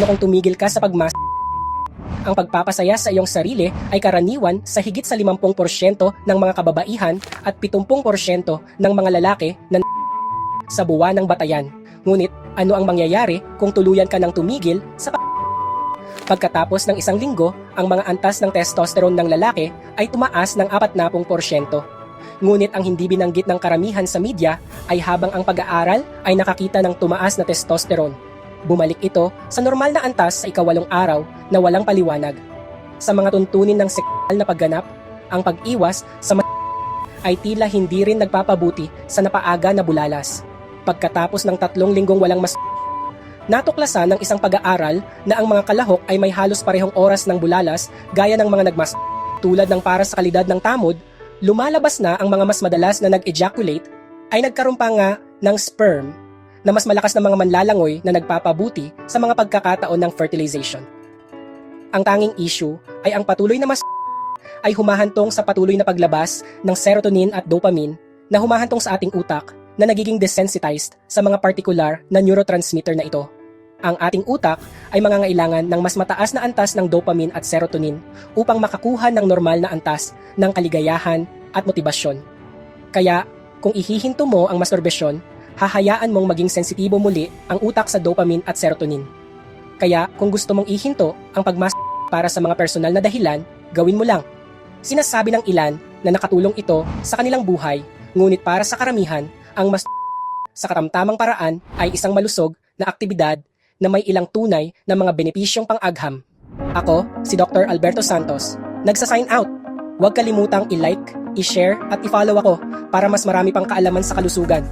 paano kung tumigil ka sa pagmas ang pagpapasaya sa iyong sarili ay karaniwan sa higit sa 50% ng mga kababaihan at 70% ng mga lalaki na sa buwan ng batayan. Ngunit ano ang mangyayari kung tuluyan ka ng tumigil sa pag- Pagkatapos ng isang linggo, ang mga antas ng testosterone ng lalaki ay tumaas ng 40%. Ngunit ang hindi binanggit ng karamihan sa media ay habang ang pag-aaral ay nakakita ng tumaas na testosterone. Bumalik ito sa normal na antas sa ikawalong araw na walang paliwanag. Sa mga tuntunin ng seksual na pagganap, ang pag-iwas sa ay tila hindi rin nagpapabuti sa napaaga na bulalas. Pagkatapos ng tatlong linggong walang mas Natuklasan ng isang pag-aaral na ang mga kalahok ay may halos parehong oras ng bulalas gaya ng mga nagmas tulad ng para sa kalidad ng tamod, lumalabas na ang mga mas madalas na nag-ejaculate ay nagkaroon pa nga ng sperm na mas malakas na mga manlalangoy na nagpapabuti sa mga pagkakataon ng fertilization. Ang tanging issue ay ang patuloy na mas ay humahantong sa patuloy na paglabas ng serotonin at dopamine na humahantong sa ating utak na nagiging desensitized sa mga particular na neurotransmitter na ito. Ang ating utak ay mangangailangan ng mas mataas na antas ng dopamine at serotonin upang makakuha ng normal na antas ng kaligayahan at motibasyon. Kaya, kung ihihinto mo ang masturbasyon, hahayaan mong maging sensitibo muli ang utak sa dopamine at serotonin. Kaya, kung gusto mong ihinto ang pagmas para sa mga personal na dahilan, gawin mo lang. Sinasabi ng ilan na nakatulong ito sa kanilang buhay, ngunit para sa karamihan, ang mas sa katamtamang paraan ay isang malusog na aktibidad na may ilang tunay na mga benepisyong pang-agham. Ako, si Dr. Alberto Santos, nagsa-sign out. Huwag kalimutang i-like, i-share at i-follow ako para mas marami pang kaalaman sa kalusugan.